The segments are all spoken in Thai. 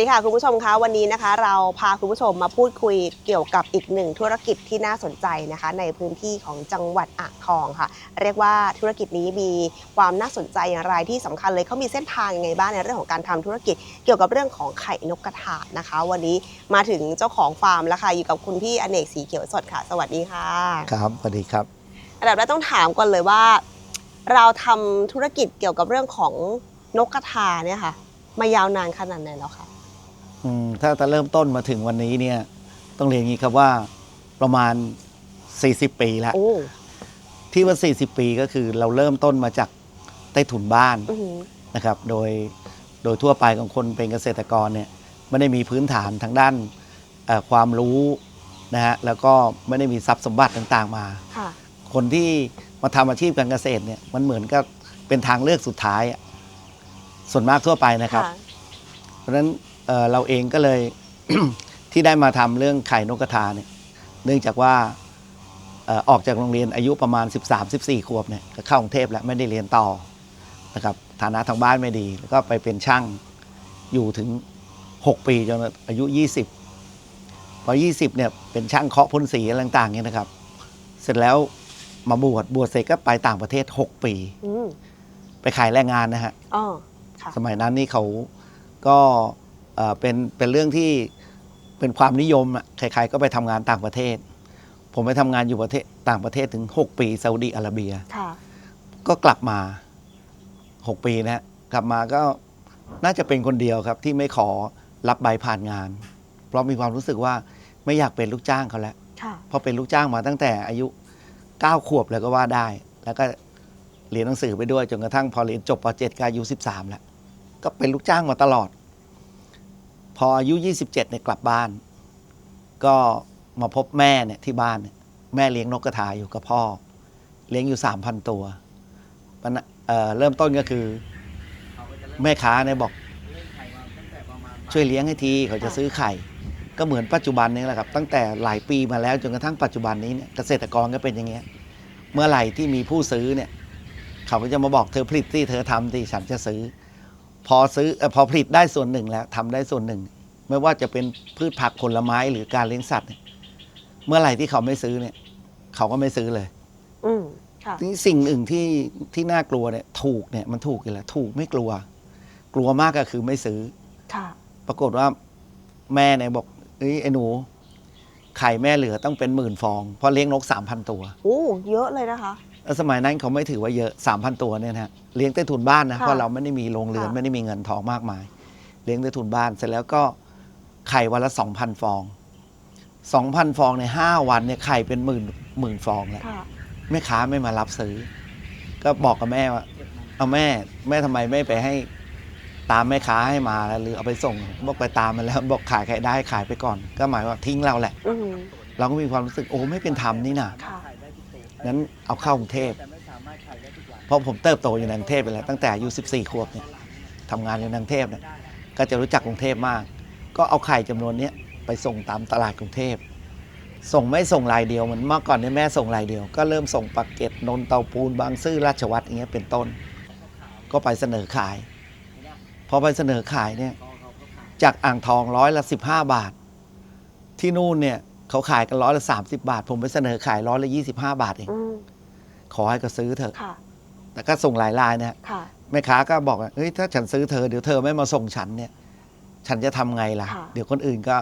สวัสดีค่ะคุณผู้ชมคะวันนี้นะคะ เราพาคุณผู้ชมมาพูดคุยเกี่ยวกับอีกหนึ่งธุรกิจที่น่าสนใจนะคะ ในพื้นที่ของจังหวัดอ่างทองค่ะ เรียกว่าธุรกิจนี้มีความน่าสนใจอย่างไรที่สำคัญเลยเขามีเส้นทางยังไงบ้างในเรื่องของการทำธุรกิจเกี่ยวกับเรื่องของไข่นกกระทานะคะ วันนี้มาถึงเจ้าของฟาร์มแล้วค่ะอยู่กับคุณพี่อเนกสีเขียวสดค่ะ สวัสดีค่ะครับสวัสดีครับอันดับแรกต้องถามก่อนเลยว่า เราทำธุรกิจเกี่ยวกับเรื่องของนกกระทาเนี่ยค่ะมายาวนานขนาดไหนแล้วคะอืม ถ้าจะเริ่มต้นมาถึงวันนี้เนี่ยต้องเรียนอย่างนี้ครับว่าประมาณ 40 ปีแล้วโอ้ที่ว่า 40 ปีก็คือเราเริ่มต้นมาจากใต้ถุนบ้านอื้อหือนะครับ โดยโดยทั่วไปของคนเป็นเกษตรกรเนี่ยไม่ได้มีพื้นฐานทางด้านเอ่อความรู้นะฮะแล้วก็ไม่ได้มีทรัพย์สมบัติต่างๆมาค่ะคนที่มาทำอาชีพการเกษตรเนี่ยมันเหมือนกับเป็นทางเลือกสุดท้ายอะส่วนมากทั่วไปนะครับ เพราะฉะนั้น เอ่อเราเองก็เลย ที่ได้มาทำเรื่องไข่นกกระทาเนี่ยเนื่องจากว่าเอ่อออกจากโรงเรียนอายุประมาณ 13-14 ขวบเนี่ยก็เข้ากรุงเทพแล้วไม่ได้เรียนต่อนะครับฐานะทางบ้านไม่ดี แล้วก็ไปเป็นช่างอยู่ถึง 6 ปีจนอายุ 20 พอ 20เนี่ยเป็นช่างเคาะพ่นสีอะไรต่างๆเนี่ยนะครับ เสร็จแล้วมาบวชบวชเสร็จก็ไปต่างประเทศ 6 ปีอืมไปขายแรงงานนะฮะอ๋อค่ะสมัยนั้นนี่เขาก็ เอ่อเป็นเป็นเรื่องที่เป็นความนิยมอะใครๆก็ไปทำงานต่างประเทศ ผมไปทำงานอยู่ประเทศต่างประเทศถึง 6 ปีซาอุดีอาระเบียค่ะก็กลับมา 6 ปีนะฮะกลับมาก็น่าจะเป็นคนเดียวครับ ที่ไม่ขอรับใบผ่านงาน เพราะมีความรู้สึกว่าไม่อยากเป็นลูกจ้างเขาแล้วค่ะเพราะเป็นลูกจ้างมาตั้งแต่อายุ 9 ขวบแล้วก็ว่าได้ แล้วก็เรียนหนังสือไปด้วยจนกระทั่งพอเรียนจบป .7 ก็อายุ 13 แล้ว ก็เป็นลูกจ้างมาตลอด พออายุ 27เนี่ยกลับบ้าน ก็มาพบแม่เนี่ยที่บ้านเนี่ยแม่เลี้ยงนกกระทาอยู่กับพ่อ เลี้ยงอยู่ 3,000 ตัวปัญหาเอ่อเริ่มต้นก็คือแม่ค้าเนี่ยบอกช่วยเลี้ยงให้ทีเขาจะซื้อไข่ ก็เหมือนปัจจุบันนี้แหละครับ ตั้งแต่หลายปีมาแล้วจนกระทั่งปัจจุบันนี้เนี่ยเกษตรกรก็เป็นอย่างเงี้ยเมื่อไหร่ที่มีผู้ซื้อเนี่ย เขาก็จะมาบอกเธอผลิตที่เธอทำที่ฉันจะซื้อ พอซื้อเออพอผลิตได้ส่วนหนึ่งแล้วทำได้ส่วนหนึ่ง ไม่ว่าจะเป็นพืชผักผลไม้หรือการเลี้ยงสัตว์เนี่ยเมื่อไหร่ที่เขาไม่ซื้อเนี่ย เขาก็ไม่ซื้อเลย อืมค่ะทีนี้สิ่งอื่นที่ที่น่ากลัวเนี่ย ถูกเนี่ยมันถูกอยู่แล้วถูกไม่กลัว กลัวมากก็คือไม่ซื้อค่ะ ปรากฏว่าแม่เนี่ยบอกเอ้ยไอ้หนูไข่แม่เหลือต้องเป็นหมื่นฟองเพราะเลี้ยงนกสามพันตัวโอ้เยอะเลยนะคะ แล้วสมัยนั้นเขาไม่ถือว่าเยอะสามพันตัวเนี่ยนะฮะเลี้ยงใต้ถุนบ้านนะค่ะเพราะเราไม่ได้มีโรงเรือนค่ะ ไม่ได้มีเงินทองมากมาย เลี้ยงใต้ถุนบ้านเสร็จแล้วก็ไข่วันละสองพันฟองสองพันฟองในห้าวันเนี่ยไข่เป็นหมื่นหมื่นฟองแล้ว ค่ะ แม่ค้าไม่มารับซื้อ ก็บอกกับแม่ว่า เอาแม่ แม่ทำไมไม่ไปให้ตามแม่ค้าให้มาหรือเอาไปส่ง บอกไปตามมาแล้ว บอกขายใครได้ขายไปก่อน ก็หมายว่าทิ้งเราแหละ อืมเราก็มีความรู้สึกโอ้ไม่เป็นธรรมนี่นะค่ะ งั้นเอาเข้ากรุงเทพเพราะผมเติบโตอยู่ในกรุงเทพไปแล้วตั้งแต่อายุ14ขวบเนี่ยทำงานอยู่ในกรุงเทพเนี่ยก็จะรู้จักกรุงเทพมาก ก็เอาไข่จำนวนเนี้ยไปส่งตามตลาดกรุงเทพส่งไม่ส่งรายเดียวเหมือนเมื่อก่อนเนี่ยแม่ส่งรายเดียว ก็เริ่มส่งปักเกร็ดนนเตาปูนบางซื่อราชวัตรอย่างเงี้ยเป็นต้น ก็ไปเสนอขาย พอไปเสนอขายเนี่ยจากอ่างทองร้อยละสิบห้าบาท ที่นู่นเนี่ย เขาขายกันร้อยละสามสิบาท ผมไปเสนอขายร้อยละยี่สิบห้าบาทเอง อืมขอให้ก็ซื้อเถอะ ค่ะ แต่ก็ส่งหลายรายนะฮะค่ะ แม่ค้าก็บอกว่าเฮ้ยถ้าฉันซื้อเธอเดี๋ยวเธอไม่มาส่งฉันเนี่ย ฉันจะทำไงล่ะ ค่ะ เดี๋ยวคนอื่นก็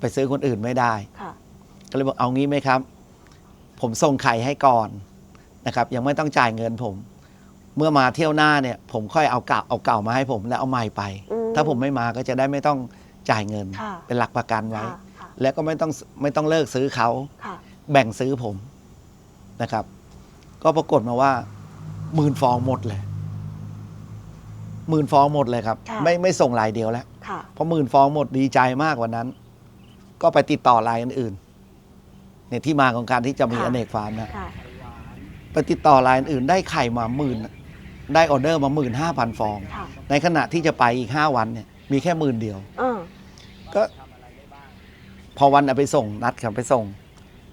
ไปซื้อคนอื่นไม่ได้ ค่ะ ก็เลยบอกเอางี้ไหมครับ ผมส่งไข่ให้ก่อนนะครับ ยังไม่ต้องจ่ายเงินผม เมื่อมาเที่ยวหน้าเนี่ย ผมค่อยเอาเก่าเอาเก่ามาให้ผมแล้วเอาใหม่ไป อืมถ้าผมไม่มาก็จะได้ไม่ต้องจ่ายเงิน ค่ะ เป็นหลักประกันไว้ ค่ะค่ะ แล้วก็ไม่ต้องไม่ต้องเลิกซื้อเขา ค่ะ แบ่งซื้อผมนะครับ ก็ปรากฏมาว่าหมื่นฟองหมดเลยหมื่นฟองหมดเลยครับ ค่ะ ไม่ไม่ส่งรายเดียวแล้ว ค่ะ พอหมื่นฟองหมดดีใจมากกว่านั้น ก็ไปติดต่อรายอื่นๆเนี่ยที่มาของการที่จะมีค่ะ อเนกฟาร์มนะค่ะ ไปติดต่อรายอื่นๆได้ไข่มาหมื่นได้ออเดอร์มาหมื่นห้าพันฟอง ค่ะ ในขณะที่จะไปอีกห้าวันเนี่ยมีแค่หมื่นเดียว เออ ก็ พอวันเอาไปส่งนัดครับไปส่ง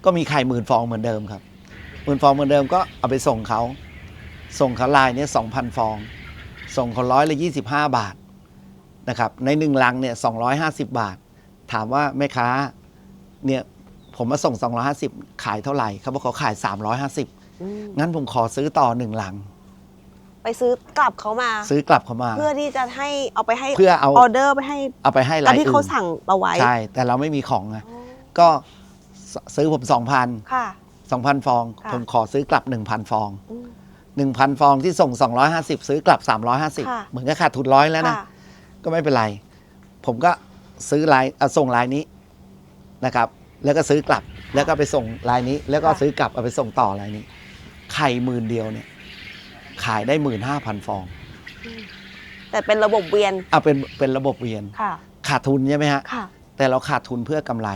ก็มีไข่หมื่นฟองเหมือนเดิมครับหมื่นฟองเหมือนเดิมก็เอาไปส่งเขา ส่งเขาลายเนี่ยสองพันฟอง ส่งเขาร้อยละยี่สิบห้าบาทนะครับในหนึ่งลังเนี่ย250บาท ถามว่าแม่ค้าเนี่ยผมมาส่ง 250 ขายเท่าไหร่เขาบอกเขาขาย 350อืมงั้นผมขอซื้อต่อหนึ่งลัง ไปซื้อกลับเขามา ซื้อกลับเข้ามา เพื่อที่จะให้เอาไปให้เพื่อเอา ออเดอร์ไปให้เอาไปให้ตามรายที่อื่เขานสั่งเอาไว้ใช่ แต่เราไม่มีของไงอ๋อก็ซซื้อผม 2,000 ค่ะ 2,000 ฟอง ค่ะ ผมขอซื้อกลับ 1,000 ฟอง อืม 1,000 ฟองที่ส่ง 250 ซื้อกลับ ค่ะ 350 เหมือนกับขาดทุนร้อยแล้วนะ ค่ะก็ไม่เป็นไร ผมก็ซื้อลายเอาส่งลายนี้นะครับ แล้วก็ซื้อกลับ แล้วก็ไปส่งลายนี้ แล้วก็ค่ะซื้อกลับเอาไปส่งต่อลายนี้ ไข่หมื่นเดียวเนี่ย ขายได้หมื่นห้าพันฟองแต่เป็นระบบเวียนเอาเป็นเป็นระบบเวียน ค่ะ ขาดทุนใช่ไหมฮะ ค่ะ แต่เราขาดทุนเพื่อกำไร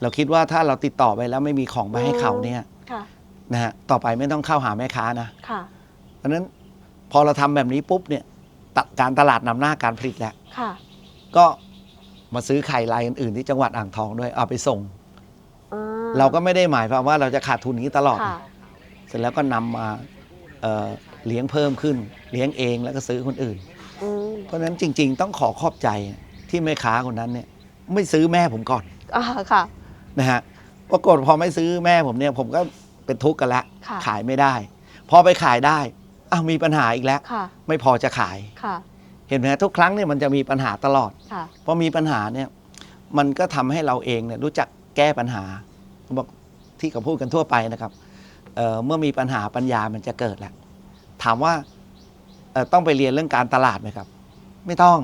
เราคิดว่าถ้าเราติดต่อไปแล้วไม่มีของไปให้เขาเนี่ยค่ะ นะฮะต่อไปไม่ต้องเข้าหาแม่ค้านะ ค่ะ เพราะฉะนั้นพอเราทำแบบนี้ปุ๊บเนี่ยตะการตลาดนำหน้าการผลิตแล้ว ค่ะ ก็มาซื้อไข่ลายอื่นๆที่จังหวัดอ่างทองด้วยเอาไปส่งอ่เราก็ไม่ได้หมายความว่าเราจะขาดทุนนี้ตลอด ค่ะ เสร็จแล้วก็นำมา เอ่อเลี้ยงเพิ่มขึ้น เลี้ยงเองแล้วก็ซื้อคนอื่นอืมเพราะฉะนั้นจริง ๆ ต้องขอขอบใจที่แม่ค้าคนนั้นเนี่ยไม่ซื้อแม่ผมก่อนอ่าค่ะนะฮะปรากฏพอไม่ซื้อแม่ผมเนี่ยผมก็เป็นทุกข์กันละค่ะ ขายไม่ได้ พอไปขายได้อ้าวมีปัญหาอีกแล้ว ค่ะไม่พอจะขาย ค่ะเห็นไหมฮะทุกครั้งเนี่ยมันจะมีปัญหาตลอด ค่ะ พอมีปัญหาเนี่ยมันก็ทำให้เราเองเนี่ยรู้จักแก้ปัญหาผมบอกที่เขาพูดกันทั่วไปนะครับ เอ่อเมื่อมีปัญหาปัญญามันจะเกิดแหละถามว่าเอ่อต้องไปเรียนเรื่องการตลาดไหมครับ ไม่ต้อง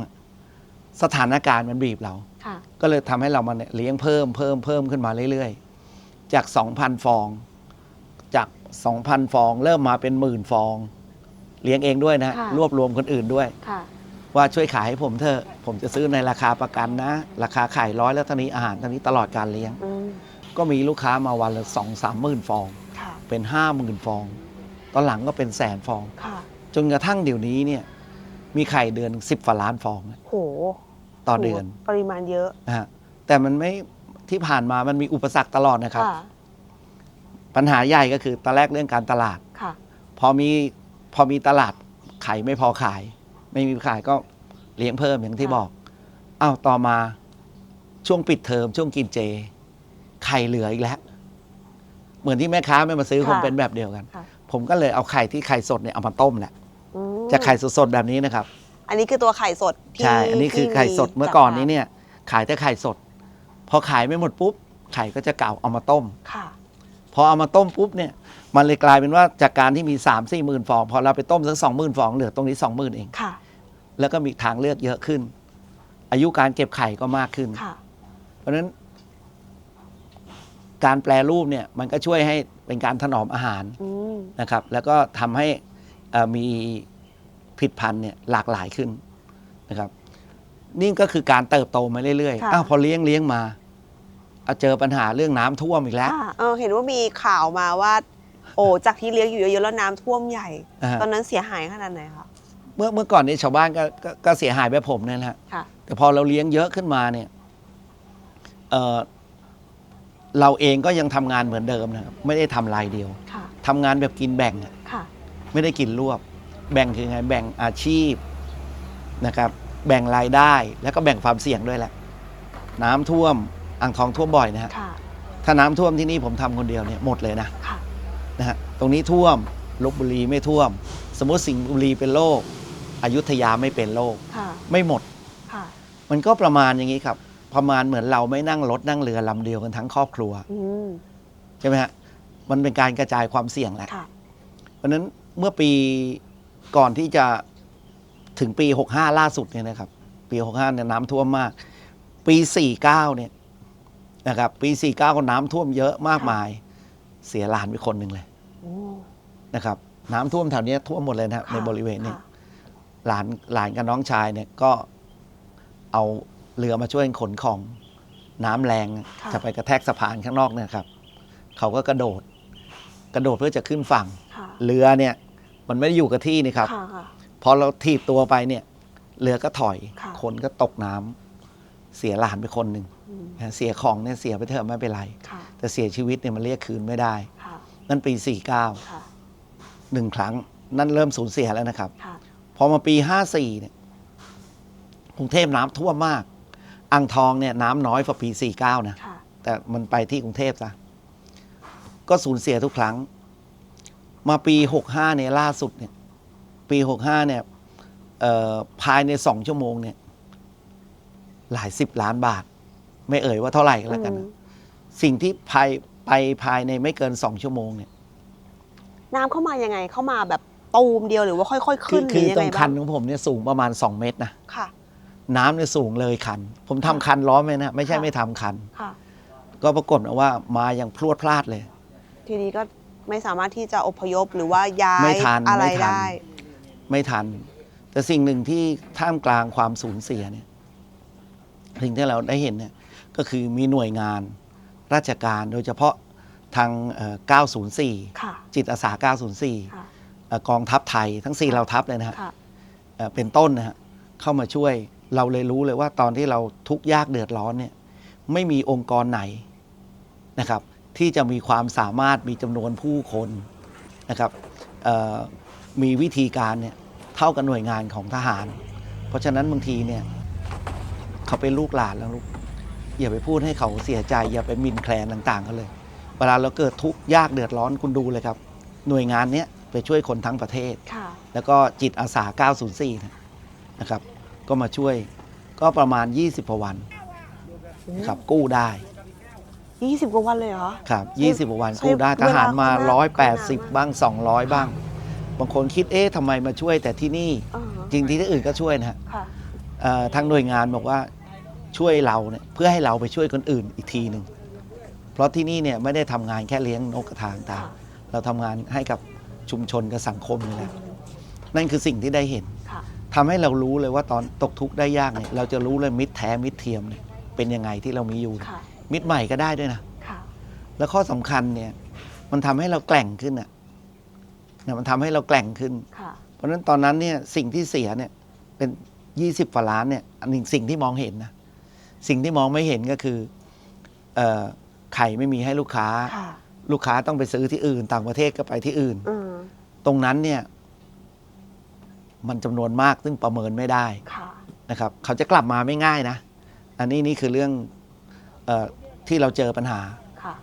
สถานการณ์มันบีบเราค่ะก็เลยทำให้เรามันยเลี้ยงเพิ่มเพิ่มเพิ่มขึ้นมาเรื่อยๆ จาก 2,000 ฟอง จาก 2,000 ฟอง เริ่มมาเป็นหมื่นฟอง เลี้ยงเองด้วยนะค่ะรวบรวมคนอื่นด้วยค่ะว่าช่วยขายให้ผมเถอะ ผมจะซื้อในราคาประกันนะ ราคาขายร้อยแล้วเท่านี้อาหารเท่านี้ตลอดการเลี้ยงอืมก็มีลูกค้ามาวันละสองสามหมื่นฟองค่ะ เป็นห้าหมื่นฟอง ตอนหลังก็เป็นแสนฟอง ค่ะจนกระทั่งเดี๋ยวนี้เนี่ยมีไข่เดือนสิบฝาล้านฟองนะโหต่อเดือนปริมาณเยอะนะฮะแต่มันไม่ที่ผ่านมามันมีอุปสรรคตลอดนะครับ ค่ะปัญหาใหญ่ก็คือตอนแรกเรื่องการตลาด ค่ะ พอมีพอมีตลาดไข่ไม่พอขาย ไม่มีขายก็เลี้ยงเพิ่มอย่างที่ค่ะ บอกอ้าวต่อมาช่วงปิดเทอมช่วงกินเจ ไข่เหลืออีกแล้ว เหมือนที่แม่ค้าไม่มาซื้อคงเป็นแบบเดียวกัน ค่ะ ผมก็เลยเอาไข่ที่ไข่สดเนี่ยเอามาต้มแหละอืมจะไข่สดๆแบบนี้นะครับ อันนี้คือตัวไข่สดที่ใช่ อันนี้คือที่ไข่สดมีเมื่อก่อนจากนี้เนี่ย ขายแต่ไข่สด พอขายไม่หมดปุ๊บ ไข่ก็จะเก่าเอามาต้ม ค่ะ พอเอามาต้มปุ๊บเนี่ย มันเลยกลายเป็นว่าจากการที่มี3ามสี่หมื่นฟอง พอเราไปต้มสักสองหมื่นฟองเหลือตรงนี้สองหมื่นเอง ค่ะ แล้วก็มีทางเลือกเยอะขึ้น อายุการเก็บไข่ก็มากขึ้น ค่ะ เพราะฉะนั้น การแปลรูปเนี่ยมันก็ช่วยให้เป็นการถนอมอาหารอืมนะครับ แล้วก็ทำให้เอ่อมีผลิดพันธุ์เนี่ยหลากหลายขึ้นนะครับนี่ก็คือการเติบโตมาเรื่อยค่ะ ๆอ้าวพอเลี้ยงเลี้ยงมาเอาเจอปัญหาเรื่องน้ำท่วมอีกแล้วค่ะเออเห็นว่ามีข่าวมาว่า โอ้จากที่เลี้ยงอยู่เยอะๆแล้วน้ำท่วมใหญ่ นะฮะตอนนั้นเสียหายขนาดไหนคะเมื่อเมื่อก่อนนี้ชาวบ้านก็ก็ก็เสียหายแบบผมเนี่ยนะฮะ ค่ะ แต่พอเราเลี้ยงเยอะขึ้นมาเนี่ยเอ่อ เราเองก็ยังทำงานเหมือนเดิมนะครับไม่ได้ทำรายเดียวค่ะทำงานแบบกินแบ่งอะค่ะไม่ได้กินรวบ แบ่งคือไงแบ่งอาชีพนะครับ แบ่งรายได้แล้วก็แบ่งความเสี่ยงด้วยแหละ น้ำท่วมอ่างทองท่วมบ่อยนะฮะค่ะถ้าน้ำท่วมที่นี่ผมทำคนเดียวเนี่ยหมดเลยนะค่ะนะฮะตรงนี้ท่วมลบบุรีไม่ท่วม สมมติสิงห์บุรีเป็นโรคอยุธยาไม่เป็นโรคค่ะไม่หมดค่ะมันก็ประมาณอย่างนี้ครับ ประมาณเหมือนเราไม่นั่งรถนั่งเรือลำเดียวกันทั้งครอบครัวอืมใช่ไหมฮะมันเป็นการกระจายความเสี่ยงแหละ ค่ะ เพราะฉะนั้นเมื่อปีก่อนที่จะถึงปี 65 ล่าสุดเนี่ยนะครับ ปี 65เนี่ยน้ำท่วมมาก ปี 49เนี่ยนะครับปี 49 ก็น้ำท่วมเยอะมากมาย เสียหลานไปคนหนึ่งเลยโอ้นะครับน้ำท่วมแถวเนี้ยท่วมหมดเลยนะครับค่ะในบริเวณนี้ค่ะหลานหลานกับน้องชายเนี่ยก็เอา เรือมาช่วยขนของน้ำแรงค่ะจะไปกระแทกสะพานข้างนอกเนี่ยครับเขาก็กระโดด กระโดดเพื่อจะขึ้นฝั่งค่ะเรือเนี่ยมันไม่ได้อยู่กับที่นี่ครับค่ะค่ะพอเราถีบตัวไปเนี่ย เรือก็ถอยค่ะคนก็ตกน้ำเสียหลานไปคนหนึ่งอืมนะเสียของเนี่ยเสียไปเถอะไม่เป็นไรค่ะแต่เสียชีวิตเนี่ยมันเรียกคืนไม่ได้ค่ะนั่นปี 49ค่ะหนึ่งครั้ง นั่นเริ่มสูญเสียแล้วนะครับค่ะพอมาปี 54เนี่ยพกรุงเทพน้ำท่วมมาก อ่างทองเนี่ยน้ำน้อยกว่าปี49นะค่ะ แต่มันไปที่กรุงเทพซะก็สูญเสียทุกครั้ง มาปี 65เนี่ยล่าสุดเนี่ย ปี 65เนี่ยเอ่อภายในสองชั่วโมงเนี่ย หลายสิบล้านบาท ไม่เอ่ยว่าเท่าไหร่ก็แล้วกันนะ อืมสิ่งที่ภายไปภายในไม่เกินสองชั่วโมงเนี่ยน้ำเข้ามายังไงเข้ามาแบบตูมเดียวหรือว่าค่อย ๆ คืขึ้อนหคืรืออยังตรไงงบ้าคังนของผมเนี่ยสูงประมาณ 2 เมตรนะ ค่ะ น้ำเนี่ยสูงเลยคัน ผมทำคันล้อมไว้นะไม่ใช่ค่ะไม่ทำคัน ค่ะ ก็ปรากฏว่ามาอย่างพรวดพลาดเลย ทีนี้ก็ไม่สามารถที่จะอพยพหรือว่าย้ายไม่ทันอะไรไม่ทัน ได้ ไม่ทัน แต่สิ่งหนึ่งที่ท่ามกลางความสูญเสียเนี่ยสิ่งที่เราได้เห็นเนี่ยก็คือมีหน่วยงานราชการโดยเฉพาะทางเอ่อ904 ค่ะ จิตอาสา 904ค่ะ เอ่อกองทัพไทยทั้ง4ค่ะเราทัพเลยนะฮะค่ะ เอ่อเป็นต้นนะฮะเข้ามาช่วย เราเลยรู้เลยว่าตอนที่เราทุกข์ยากเดือดร้อนเนี่ยไม่มีองค์กรไหนนะครับ ที่จะมีความสามารถมีจำนวนผู้คนนะครับเอ่อมีวิธีการเนี่ยเท่ากับหน่วยงานของทหาร เพราะฉะนั้นบางทีเนี่ยเขาเป็นลูกหลานแล้วลูกอย่าไปพูดให้เขาเสียใจ อย่าไปหมินแคลนต่างๆเขาเลย เวลาเราเกิดทุกข์ยากเดือดร้อนคุณดูเลยครับ หน่วยงานเนี้ยไปช่วยคนทั้งประเทศค่ะแล้วก็จิตอาสา 904 นะนะครับ ก็มาช่วย ก็ประมาณ 20กว่าวันนะครับกู้ได้ยี่สิบกว่าวันเลยเหรอ ครับใช้20กว่าวันใช้กู้ได้เวทลาหารมาค่อนข้างนานมาก180บ้าง200บ้าง บางคนคิดเอ๊ะทำไมมาช่วยแต่ที่นี่อ่าจริงที่ที่อื่นก็ช่วยนะฮะค่ะเอ่อทางหน่วยงานบอกว่าช่วยเราเนี่ยเพื่อให้เราไปช่วยคนอื่นอีกทีหนึ่งเพราะที่นี่เนี่ยไม่ได้ทำงานแค่เลี้ยงนกกระทางตามค่ะเราทำงานให้กับชุมชนกับสังคมนี่แหละนั่นคือสิ่งที่ได้เห็นค่ะ ทำให้เรารู้เลยว่าตอนตกทุกข์ได้ยากเนี่ยเราจะรู้เลยมิตรแท้มิตรเทียมเนี่ยเป็นยังไงที่เรามีอยู่ค่ะมิตรใหม่ก็ได้ด้วยนะค่ะแล้วข้อสำคัญเนี่ย มันทำให้เราแกร่งขึ้นอะนะมันทำให้เราแกร่งขึ้นค่ะเพราะฉะนั้นตอนนั้นเนี่ยสิ่งที่เสียเนี่ยเป็นยี่สิบกว่าล้านเนี่ยอันหนึ่งสิ่งที่มองเห็นนะสิ่งที่มองไม่เห็นก็คือเอ่อไข่ไม่มีให้ลูกค้าค่ะลูกค้าต้องไปซื้อที่อื่น ต่างประเทศก็ไปที่อื่นอืมตรงนั้นเนี่ย มันจำนวนมากซึ่งประเมินไม่ได้ค่ะนะครับ เขาจะกลับมาไม่ง่ายนะ อันนี้นี่คือเรื่องเออที่เราเจอปัญหาค่ะ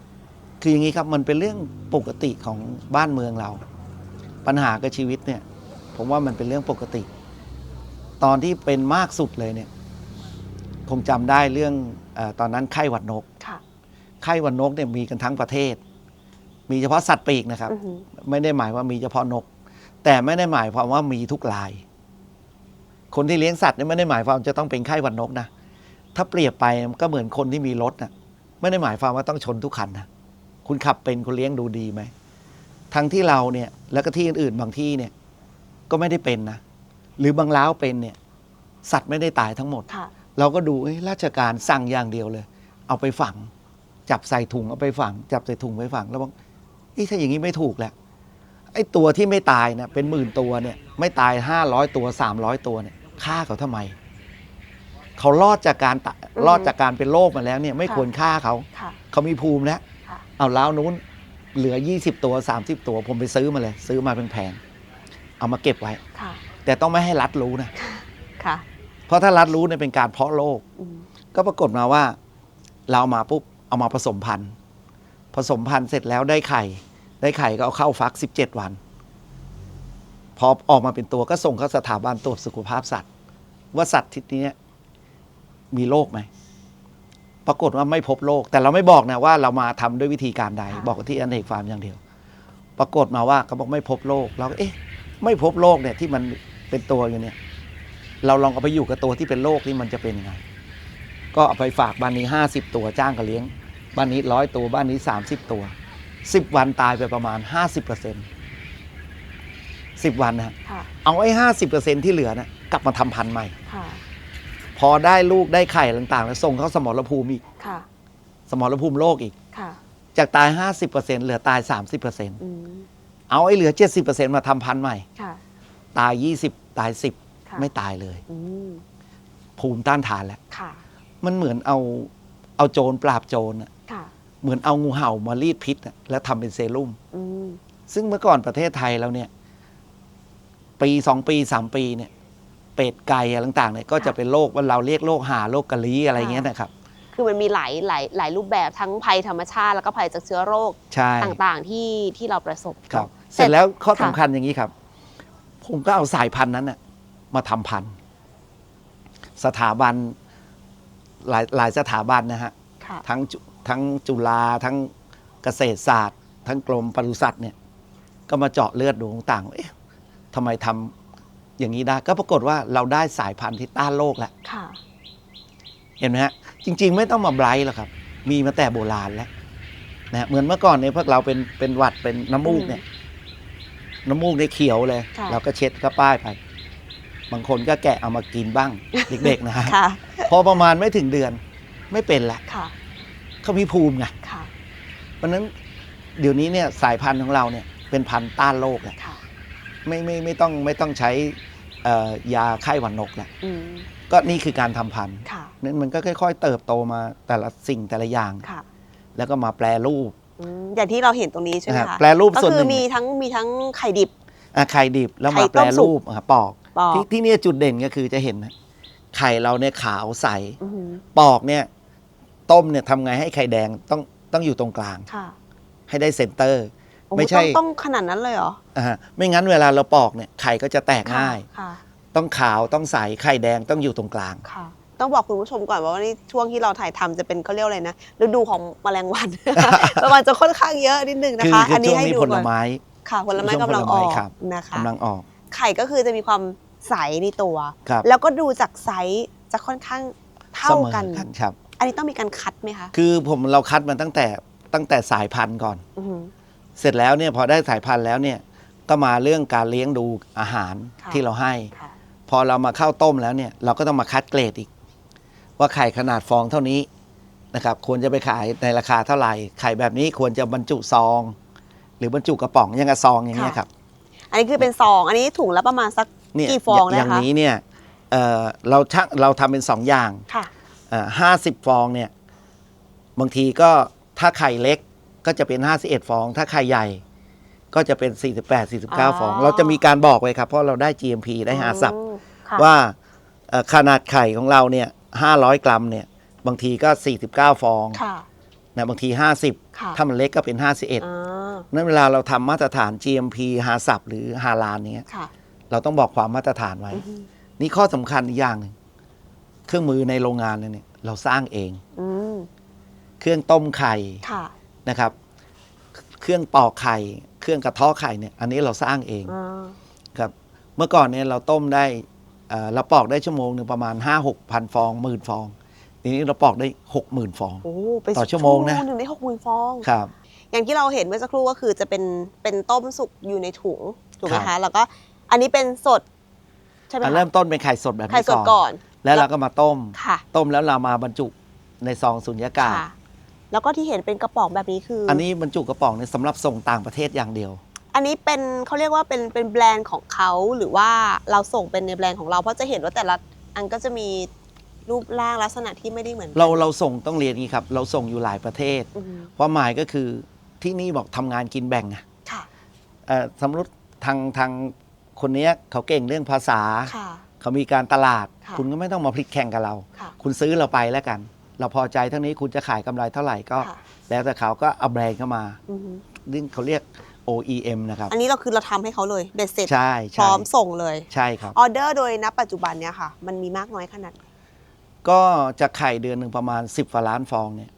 คืออย่างนี้ครับมันเป็นเรื่องปกติของบ้านเมืองเรา ปัญหากับชีวิตเนี่ย ผมว่ามันเป็นเรื่องปกติ ตอนที่เป็นมากสุดเลยเนี่ย คงจำได้เรื่องเออตอนนั้นไข้หวัดนกค่ะไข้หวัดนกเนี่ยมีกันทั้งประเทศ มีเฉพาะสัตว์ปีกนะครับอือหือไม่ได้หมายว่ามีเฉพาะนก แต่ไม่ได้หมายความว่ามีทุกลาย คนที่เลี้ยงสัตว์เนี่ยไม่ได้หมายความจะต้องเป็นไข้หวัดนกนะ ถ้าเปรียบไปมันก็เหมือนคนที่มีรถนะไม่ได้หมายความว่าต้องชนทุกคันนะคุณขับเป็นคุณเลี้ยงดูดีไหมทั้งที่เราเนี่ยแล้วก็ที่อื่นๆบางที่เนี่ยก็ไม่ได้เป็นนะ หรือบางล้าวเป็นเนี่ย สัตว์ไม่ได้ตายทั้งหมดค่ะเราก็ดูเอ้ยราชการสั่งอย่างเดียวเลย เอาไปฝัง จับใส่ถุงเอาไปฝัง จับใส่ถุงไปฝังแล้วบอกเอ้ยถ้าอย่างนี้ไม่ถูกแหละ ไอ้ตัวที่ไม่ตายเนี่ยเป็นหมื่นตัวเนี่ยไม่ตายห้าร้อยตัวสามร้อยตัวเนี่ยฆ่าเขาทำไม เขารอดจากการตะอืมรอดจากการเป็นโรคมาแล้วเนี่ยไม่ค่ะควรฆ่าเขาค่ะเขามีภูมิแล้วค่ะเอาแล้วนู้นเหลือ 20 ตัว 30 ตัวผมไปซื้อมาเลย ซื้อมาแพงๆเอามาเก็บไว้ค่ะแต่ต้องไม่ให้รัฐรู้นะค่ะเพราะถ้ารัฐรู้เนี่ยเป็นการเพาะโรคอืมก็ปรากฏมาว่า เราเอามาปุ๊บเอามาผสมพันธุ์ผสมพันธุ์เสร็จแล้วได้ไข่ ได้ไข่ก็เอาเข้าฟัก 17 วัน พอออกมาเป็นตัวก็ส่งเข้าสถาบันตรวจสุขภาพสัตว์ ว่าสัตว์ทิศนี้มีโรคไหมปรากฏว่าไม่พบโรคแต่เราไม่บอกนะว่าเรามาทำด้วยวิธีการใดค่ะบอกที่อเนกฟาร์มอย่างเดียว ปรากฏมาว่าเขาบอกไม่พบโรคเราก็เอ๊ะ ไม่พบโรคเนี่ยที่มันเป็นตัวอยู่เนี่ย เราลองเอาไปอยู่กับตัวที่เป็นโรคนี่มันจะเป็นยังไง ก็เอาไปฝากบ้านนี้ห้าสิบตัวจ้างกับเลี้ยง บ้านนี้ร้อยตัวบ้านนี้สามสิบตัว สิบวันตายไปประมาณห้าสิบเปอร์เซ็นสิบวันนะค่ะเอาไอ้ห้าสิบเปอร์เซ็นที่เหลือนะกลับมาทำพันธุ์ใหม่ ค่ะพอได้ลูกได้ไข่ต่างๆ แล้วส่งเข้าสมรภูมิอีกค่ะสมรภูมิโลกอีก ค่ะจากตายห้าสิบเปอร์เซ็นเหลือตายสามสิบเปอร์เซ็นอืมเอาไอ้เหลือเจ็ดสิบเปอร์เซ็นมาทำพันธุ์ใหม่ ค่ะ ตายยี่สิบตายสิบค่ะไม่ตายเลย อืมภูมิต้านทานแล้ว ค่ะ มันเหมือนเอาเอาโจรปราบโจรอะค่ะ เหมือนเอางูเห่ามารีดพิษอะแล้วทำเป็นเซรุ่ม อืมซึ่งเมื่อก่อนประเทศไทยเราเนี่ย ปีสองปีสามปีเนี่ย เป็ดไก่อะไรต่างๆเนี่ยก็จะเป็นโรคว่าเราเรียกโรคหาโรคกะลีอะไรเงี้ยนะครับ คือมันมีหลายหลายหลายรูปแบบทั้งภัยธรรมชาติ แล้วก็ภัยจากเชื้อโรคใช่ต่างๆที่ที่เราประสบ ครับเนอะเสร็จแล้วข้อค่ะ สำคัญอย่างนี้ครับ ผมก็เอาสายพันธุ์นั้นน่ะมาทำพันธุ์ สถาบันหลายหลายสถาบันนะฮะ ค่ะ ทั้งจุ ทั้งจุฬาทั้งเกษตรศาสตร์ ทั้งกรมปศุสัตว์เนี่ยก็มาเจาะเลือดดูต่างๆว่าเอ๊ะทำไมทำอย่างนี้ได้ก็ปรากฏว่าเราได้สายพันธุ์ที่ต้านโรคแล้วค่ะเห็นไหมฮะจริง ๆ ไม่ต้องมาไบรท์หรอกครับ มีมาแต่โบราณแล้วนะฮะเหมือนเมื่อก่อนเนี่ยพวกเราเป็นเป็นหวัดเป็นน้ำมูกเนี่ย น้ำมูกในยเขียวเลยค่ะเราก็เช็ดก็ป้ายไป บางคนก็แกะเอามากินบ้าง เด็กๆนะฮะค่ะพอประมาณไม่ถึงเดือนไม่เป็นละค่ะ เขามีภูมิไงค่ะเพราะฉะนั้นเดี๋ยวนี้เนี่ยสายพันธุ์ของเราเนี่ยเป็นพันธุ์ต้านโรคแหละค่ะไม่ไม่ไม่ต้องไม่ต้องใช้เอ่อยาไข้หวัดนกแหละอืมก็นี่คือการทำพันธุ์ค่ะนั้นมันก็ค่อย ๆ เติบโตมาแต่ละสิ่งแต่ละอย่างค่ะแล้วก็มาแปรรูปอืมอย่างที่เราเห็นตรงนี้ใช่ไหมนะฮะคะแปรรูปก็ส่วนคืหอนึ่งมีทั้งมีทั้งไข่ดิบอะไข่ดิบแล้วไข่มาต้แปรมสุกรูปอะปอกปอกที่ที่เนี่ยจุดเด่นก็คือจะเห็นนะไข่เราเนี่ยขาวใสอือหือปอกเนี่ย ต้มเนี่ยทำไงให้ไข่แดงต้องต้องอยู่ตรงกลาง ค่ะให้ได้เซนเตอร์ โอ้ไม่ใช่ ต้องต้องขนาดนั้นเลยเหรออ่าฮะไม่งั้นเวลาเราปอกเนี่ยไข่ก็จะแตกง่าย ค่ะ ต้องขาวต้องใสไข่แดงต้องอยู่ตรงกลาง ค่ะ ต้องบอกคุณผู้ชมก่อนว่านี่ช่วงที่เราถ่ายทำจะเป็นเขาเรียกอะไรนะฤดูของแมลงวัน แมลงวันจะค่อนข้างเยอะนิดนึงนะคือคะ คืออันนี้ช่วงให้นี้ดูผลก่อนไม้ ค่ะผลไม้ช่วงกำลังผลอไม้อกครับ นะคะ กำลังออกไข่ก็คือจะมีความใสในตัว ครับแล้วก็ดูจากไซส์จะค่อนข้างเท่าสมอกันครับ อันนี้ต้องมีการคัดไหมคะคือผมเราคัดมันตั้งแต่ตั้งแต่สายพันธุ์ก่อน อือหือ เสร็จแล้วเนี่ยพอได้สายพันธุ์แล้วเนี่ยก็มาเรื่องการเลี้ยงดูอาหารค่ะ ที่เราให้ ค่ะ พอเรามาเข้าต้มแล้วเนี่ยเราก็ต้องมาคัดเกรดอีก ว่าไข่ขนาดฟองเท่านี้นะครับควรจะไปขายในราคาเท่าไหร่ ไข่แบบนี้ควรจะบรรจุซอง หรือบรรจุกระป๋องอยังกระซองอย่างเงี้ยครับอันนี้คือเป็นซองอันนี้ถุงละประมาณสักเนี่ยกี่ฟองอนะย่างคะนี้เนี่ยเอ่อเราชักเราทำเป็นสองอย่าง ค่ะ ห้าสิบฟองเนี่ยบางทีก็ถ้าไข่เล็กก็จะเป็น 51 ฟอง ถ้าไข่ใหญ่ก็จะเป็น 48 49 ฟอง เราจะมีการบอกไว้ครับ เพราะเราได้ GMP ได้หาสับอืมค่ะว่าเอ่อขนาดไข่ของเราเนี่ย500 กรัมเนี่ยบางทีก็ 49 ฟองค่ะนะบางทีค่ะ50 ถ้ามันเล็กก็เป็น 51อ่านั้นเวลาเราทำมาตรฐาน GMP หาสับหรือหาลานเนี้ยค่ะเราต้องบอกความมาตรฐานไว้อือหือนี่ข้อสำคัญอีกอย่างหนึ่ง เครื่องมือในโรงงานเนี่ยเราสร้างเอง อืมเครื่องต้มไข่ค่ะนะครับ เครื่องปอกไข่ เครื่องกระเทาะไข่เนี่ยอันนี้เราสร้างเองอ่าครับ เมื่อก่อนเนี่ยเราต้มได้เอ่อเราปอกได้ชั่วโมงหนึ่งประมาณ 5 6 พันฟองหมื่นฟองทีนี้เราปอกได้ 6 0,000 ฟอง โอ้ไปต่อชั่วโมงนะ หนึ่งได้หกหมื่นฟอง ครับ อย่างที่เราเห็นเมื่อสักครู่ก็คือจะเป็นเป็นต้มสุกอยู่ในถุงถูกไหมครัคะ บ แล้วก็อันนี้เป็นสด ใช่ไหมอันคะเริ่มต้นเป็นไข่สดแบบไข่นี้สดก่ก่อนอน แล้วเราก็มาต้ม ค่ะ ต้มแล้วเรามาบรรจุในซองสุญญากาศ ค่ะ แล้วก็ที่เห็นเป็นกระป๋องแบบนี้คืออัอันนี้บรรจุกระป๋องเนี่ยสำหรับส่งต่างประเทศอย่างเดียว อันนี้เป็นเขาเรียกว่าเป็นเป็นแบรนด์ของเขาหรือว่าเราส่งเป็นในแบรนด์ของเราเพราะจะเห็นว่าแต่ละอันก็จะมีรูปร่างลักษณะที่ไม่ได้เหมือนกันเราเราส่งต้องเรียนอย่างนี้ครับ เราส่งอยู่หลายประเทศ อืมความหมายก็คือที่นี่บอกทำงานกินแบ่งอะค่ะ เอ่อสมมติทางทางคนเนี้ยเขาเก่งเรื่องภาษา ค่ะ เขามีการตลาด ค่ะคุณก็ไม่ต้องมาพลิกแข่งกับเรา ค่ะคุณซื้อเราไปแล้วกัน เราพอใจเท่านี้คุณจะขายกำไรเท่าไหร่ก็ ค่ะ แล้วแต่เขาก็เอาแบรนด์เข้ามาอือฮึซึ่งเขาเรียก OEM นะครับ อันนี้เราคือเราทำให้เขาเลยเบ็ดเสร็จ ใช่พใช่ร้อมส่งเลยใช่ครับ ออเดอร์โดยณปัจจุบันเนี้ยค่ะ มันมีมากน้อยขนาดไหนก็จะไข่เดือนหนึ่งประมาณ 10กว่าล้านฟองเนี่ย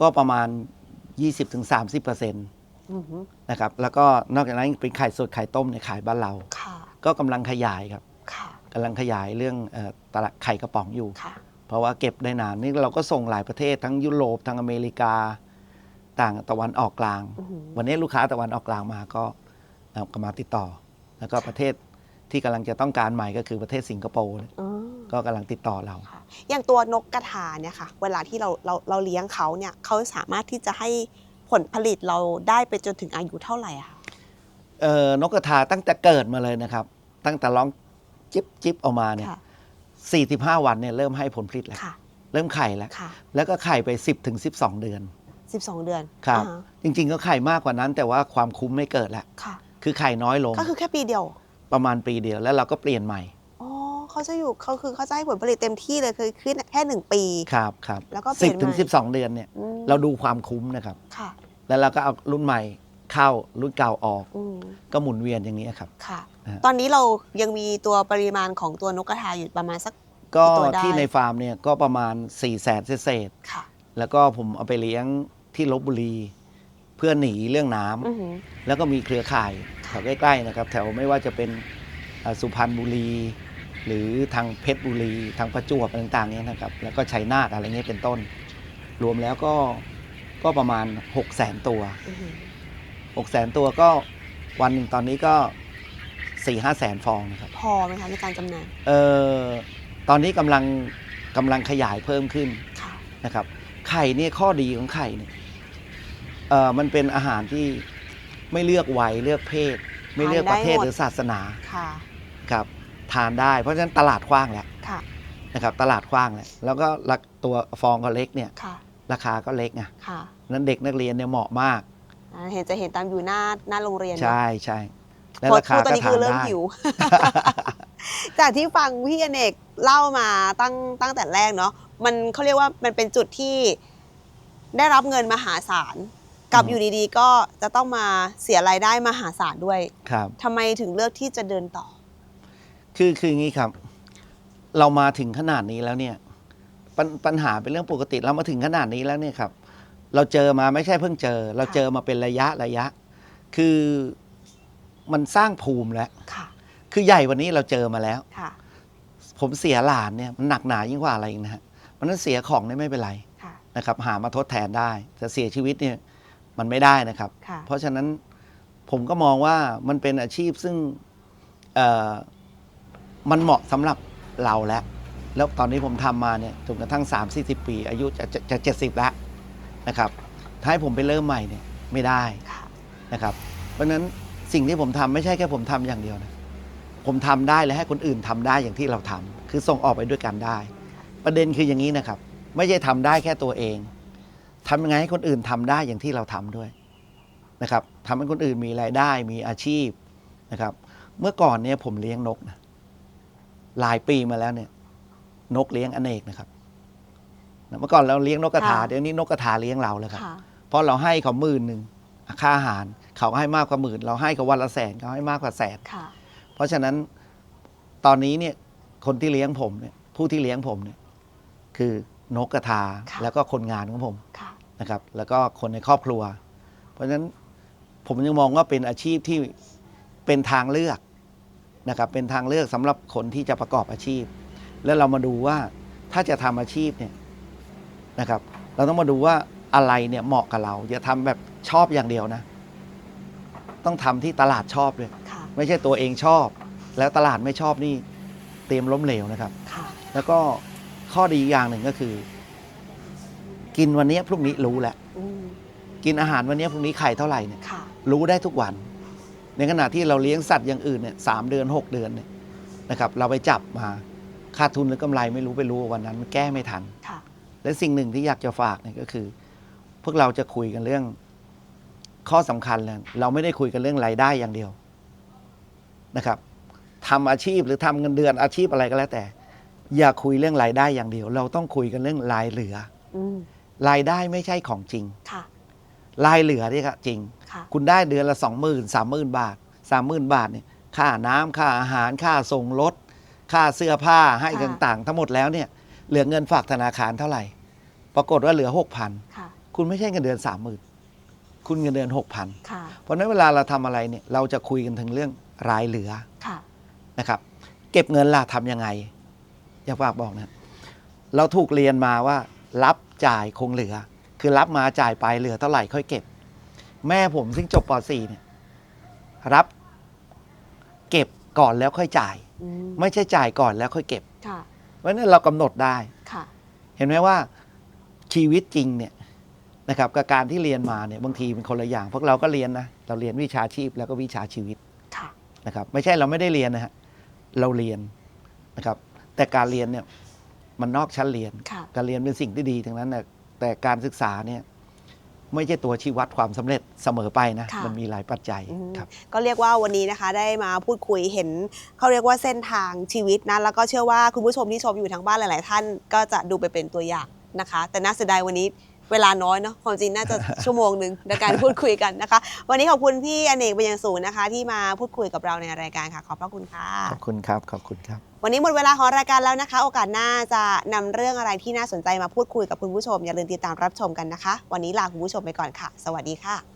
ก็ประมาณ 20-30%นอือฮึะครับแล้วก็นอกจากนั้นเป็นไข่สดไข่ต้มเนี่ยขายบ้านเรา ค่ะก็กำลังขยายครับ ค่ะ กำลังขยายเรื่องเออตลาดไข่กระป๋องอยู่ค่ะเพราะว่าเก็บได้นานนี่เราก็ส่งหลายประเทศทั้งยุโรปทั้งอเมริกา ต่างตะวันออกกลางอือหือวันนี้ลูกค้าตะวันออกกลางมาก็เอ่อก็มาติดต่อ แล้วก็ประเทศที่กำลังจะต้องการใหม่ก็คือประเทศสิงคโปร์เนี่ยอ๋อก็กำลังติดต่อเราค่ะอย่างตัวนกกระทาเนี่ยค่ะ เวลาที่เราเราเราเลี้ยงเขาเนี่ยเขาสามารถที่จะให้ผลผลิตเราได้ไปจนถึงอายุเท่าไหร่อะคะเอ่อนกกระทาตั้งแต่เกิดมาเลยนะครับ ตั้งแต่ร้อง จิบจิบออกมาเนี่ยค่ะ45วันเนี่ยเริ่มให้ผลผลิตแล้วค่ะเริ่มไข่แล้วค่ะแล้วก็ไข่ไป10ถึง12เดือน12เดือน ครับอ่าจริงๆก็ไข่มากกว่านั้น แต่ว่าความคุ้มไม่เกิดแล้วค่ะคือไข่น้อยลง ก็คือแค่ปีเดียว ประมาณปีเดียวแล้วเราก็เปลี่ยนใหม่ อ๋อเขาจะอยู่เขาคือเขาจะให้ผลผลิตเต็มที่เลยคือขึ้นแค่หนึ่งปี ครับครับแล้วก็เปลี่สิยบนถึงใหม่สิบสองเดือนเนี่ยอืมเราดูความคุ้มนะครับ ค่ะ แล้วเราก็เอารุ่นใหม่ เข้ารุ่นเก่าออก อืมก็หมุนเวียนอย่างนี้ครับ ค่ะ นะฮะ ตอนนี้เรายังมีตัวปริมาณของตัวนกกระทาอยู่ประมาณสัก ก็กี่ตัวได้ ที่ในฟาร์มเนี่ยก็ประมาณ4ี่แสนเศษค่ะๆแล้วก็ผมเอาไปเลี้ยงที่ลบบุรี เพื่อหนีเรื่องน้ำอือหือ แล้วก็มีเครือข่ายแถวใกล้ ๆ นะครับ แถวไม่ว่าจะเป็นอ่าสุพรรณบุรี หรือทางเพชรบุรี ทางประจวบอะไรต่างๆเนี่ยนะครับ แล้วก็ชัยนาทอะไรเงี้ยเป็นต้น รวมแล้วก็ก็ประมาณ 6 0แสนตัว อือหือ 6 0แสนตัวก็วันหนึ่งตอนนี้ก็4ี่ห้าแสนฟองนะครับ พอไหมคะในการจำหน่าย เอ่อตอนนี้กำลังกำลังขยายเพิ่มขึ้นค่ะ นะครับ ไข่เนี่ยข้อดีของไข่เนี่ยเอ่อมันเป็นอาหารที่ไม่เลือกวัยเลือกเพศ ไม่เลือกประเทศทานได้หมดหรือศาสนาค่ะ ครับทานได้ เพราะฉะนั้นตลาดกว้างแล้วค่ะ นะครับ ตลาดกว้างแล้วแล้วก็ราตัวฟองก็เล็กเนี่ย ค่ะ ราคาก็เล็กไงค่ะ นั้นเด็กนักเรียนเนี่ยเหมาะมาก อ่าเห็นจะเห็นตามอยู่หน้าหน้าโรงเรียนเนอะ ใช่ใช่และโค้ชราคาพูดตอนก็นี้ทาคืนอเริ่มได้ หิว จากที่ฟังพี่อเนกเล่ามาตั้งตั้งแต่แรกเนาะมันเขาเรียกว่ามันเป็นจุดที่ได้รับเงินมหาศาลกับอืม อยู่ดีๆ ก็จะต้องมาเสียรายได้มหาศาลด้วยครับ ทำไมถึงเลือกที่จะเดินต่อ คือคืออย่างนี้ครับ เรามาถึงขนาดนี้แล้วเนี่ยปญปัญหาเป็นเรื่องปกติเรามาถึงขนาดนี้แล้วเนี่ยครับ เราเจอมาไม่ใช่เพิ่งเจอ เราค่ะเจอมาเป็นระยะระยะ คือมันสร้างภูมิแล้วค่ะคือใหญ่กวันนี้เราเจอมาแล้ว ค่ะ ผมเสียหลานเนี่ยมันหนักหนายิ่งกว่าอะไรอีกนะฮะมันนั้นเสียของเนี่ยไม่เป็นไรค่ะ นะครับ หามาทดแทนได้ แต่เสียชีวิตเนี่ยมันไม่ได้นะครับ ค่ะ เพราะฉะนั้นผมก็มองว่ามันเป็นอาชีพซึ่งเอ่อมันเหมาะสำหรับเราแล้ว แล้วตอนนี้ผมทำมาเนี่ยจนกระทั่ง 3 4 0 ปี อายุจะจะจะเจ็ดสิบแล้ว นะครับถ้าให้ผมไปเริ่มใหม่เนี่ยไม่ได้ค่ะนะครับเพราะฉะนั้นสิ่งที่ผมทำไม่ใช่แค่ผมทำอย่างเดียวนะผมทำได้และให้คนอื่นทำได้อย่างที่เราทำคือส่งออกไปด้วยกันได้ ประเด็นคืออย่างนี้นะครับ ไม่ใช่ทำได้แค่ตัวเองทำยังไงให้คนอื่นทำได้อย่างที่เราทำด้วยนะครับทำให้คนอื่นมีรายได้มีอาชีพนะครับ เมื่อก่อนเนี่ยผมเลี้ยงนกนะหลายปีมาแล้วเนี่ย นกเลี้ยงอเนกนะครับ เมื่อก่อนเราเลี้ยงนกกระทาค่ะเดี๋ยวนี้นกกระทาเลี้ยงเราแล้วครับค่ะเพราะเราให้เขาหมื่นหนึ่งค่าอาหารเขาก็ให้มากกว่าหมื่น เราให้เขาวันละแสนเขาให้มากกว่าแสนค่ะเพราะฉะนั้นตอนนี้เนี่ยคนที่เลี้ยงผมเนี่ยผู้ที่เลี้ยงผมเนี่ยคือนกกระทาค่ะแล้วก็คนงานของผมค่ะนะครับ แล้วก็คนในครอบครัว เพราะฉะนั้นผมยังมองว่าเป็นอาชีพที่เป็นทางเลือกนะครับ เป็นทางเลือกสำหรับคนที่จะประกอบอาชีพ แล้วเรามาดูว่าถ้าจะทำอาชีพเนี่ย นะครับ เราต้องมาดูว่าอะไรเนี่ยเหมาะกับเรา อย่าทำแบบชอบอย่างเดียวนะ ต้องทำที่ตลาดชอบด้วย ค่ะ ไม่ใช่ตัวเองชอบ แล้วตลาดไม่ชอบนี่เตรียมล้มเหลวนะครับ ค่ะ แล้วก็ข้อดีอย่างหนึ่งก็คือ กินวันนี้พรุ่งนี้รู้แล้วอืมกินอาหารวันนี้พรุ่งนี้ไข่เท่าไหร่เนี่ย ค่ะ รู้ได้ทุกวัน ในขณะที่เราเลี้ยงสัตว์อย่างอื่นเนี่ยสามเดือนหกเดือนเนี่ยนะครับ เราไปจับมาขาดทุนหรือกำไรไม่รู้ไปรู้วันนั้นมันแก้ไม่ทัน ค่ะ และสิ่งหนึ่งที่อยากจะฝากเนี่ยก็คือ พวกเราจะคุยกันเรื่องข้อสำคัญเลยเราไม่ได้คุยกันเรื่องรายได้อย่างเดียวนะครับทำอาชีพหรือทำเงินเดือนอาชีพอะไรก็แล้วแต่ อย่าคุยเรื่องรายได้อย่างเดียว เราต้องคุยกันเรื่องรายเหลืออืมรายได้ไม่ใช่ของจริงค่ะรายเหลือเนี่ยครับจริงค่ะคุณได้เดือนละสองหมื่นสามหมื่นบาทสามหมื่นบาทเนี่ยค่าน้ำค่าอาหารค่าส่งรถค่าเสื้อผ้าให้ค่ะต่างๆ ทั้งหมดแล้วเนี่ย เหลือเงินฝากธนาคารเท่าไหร่ ปรากฏว่าเหลือหกพันค่ะ คุณไม่ใช่เงินเดือนสามหมื่นคุณเงินเดือนหกพันค่ะ เพราะฉะนั้นเวลาเราทำอะไรเนี่ยเราจะคุยกันถึงเรื่องรายเหลือค่ะ นะครับ เก็บเงินล่ะทำยังไง อยากฝากบอกนะเราถูกเรียนมาว่า รับจ่ายคงเหลือ คือรับมาจ่ายไปเหลือเท่าไหร่ค่อยเก็บ แม่ผมซึ่งจบป .4 เนี่ยรับเก็บก่อนแล้วค่อยจ่าย อืมไม่ใช่จ่ายก่อนแล้วค่อยเก็บ ค่ะ เพราะฉะนั้นเรากำหนดได้ค่ะเห็นไหมว่าชีวิตจริงเนี่ยนะครับกับการที่เรียนมาเนี่ยบางทีเป็นคนละอย่างพวกเราก็เรียนนะเราเรียนวิชาชีพแล้วก็วิชาชีวิตค่ะนะครับไม่ใช่เราไม่ได้เรียนนะฮะเราเรียนนะครับ แต่การเรียนเนี่ยมันนอกชั้นเรียนค่ะการเรียนเป็นสิ่งที่ดีทั้งนั้นนะแต่การศึกษาเนี่ย ไม่ใช่ตัวชี้วัดความสำเร็จเสมอไปนะค่ะมันมีหลายปัจจัยอืมครับก็เรียกว่าวันนี้นะคะได้มาพูดคุยเห็นเขาเรียกว่าเส้นทางชีวิตนะแล้วก็เชื่อว่าคุณผู้ชมที่ชมอยู่ทางบ้านหลาย ๆ ท่านก็จะดูไปเป็นตัวอย่างนะคะ แต่น่าเสียดายวันนี้ เวลาน้อยเนาะความจริงน่าจะชั่วโมงหนึ่งในการพูดคุยกันนะคะ วันนี้ขอบคุณพี่อเนกเป็นอย่างสูงนะคะ ที่มาพูดคุยกับเราในรายการค่ะ ขอบพระคุณค่ะ ขอบคุณครับ ขอบคุณครับ วันนี้หมดเวลาของรายการแล้วนะคะ โอกาสหน้าจะนำเรื่องอะไรที่น่าสนใจมาพูดคุยกับคุณผู้ชม อย่าลืมติดตามรับชมกันนะคะ วันนี้ลาคุณผู้ชมไปก่อนค่ะ สวัสดีค่ะ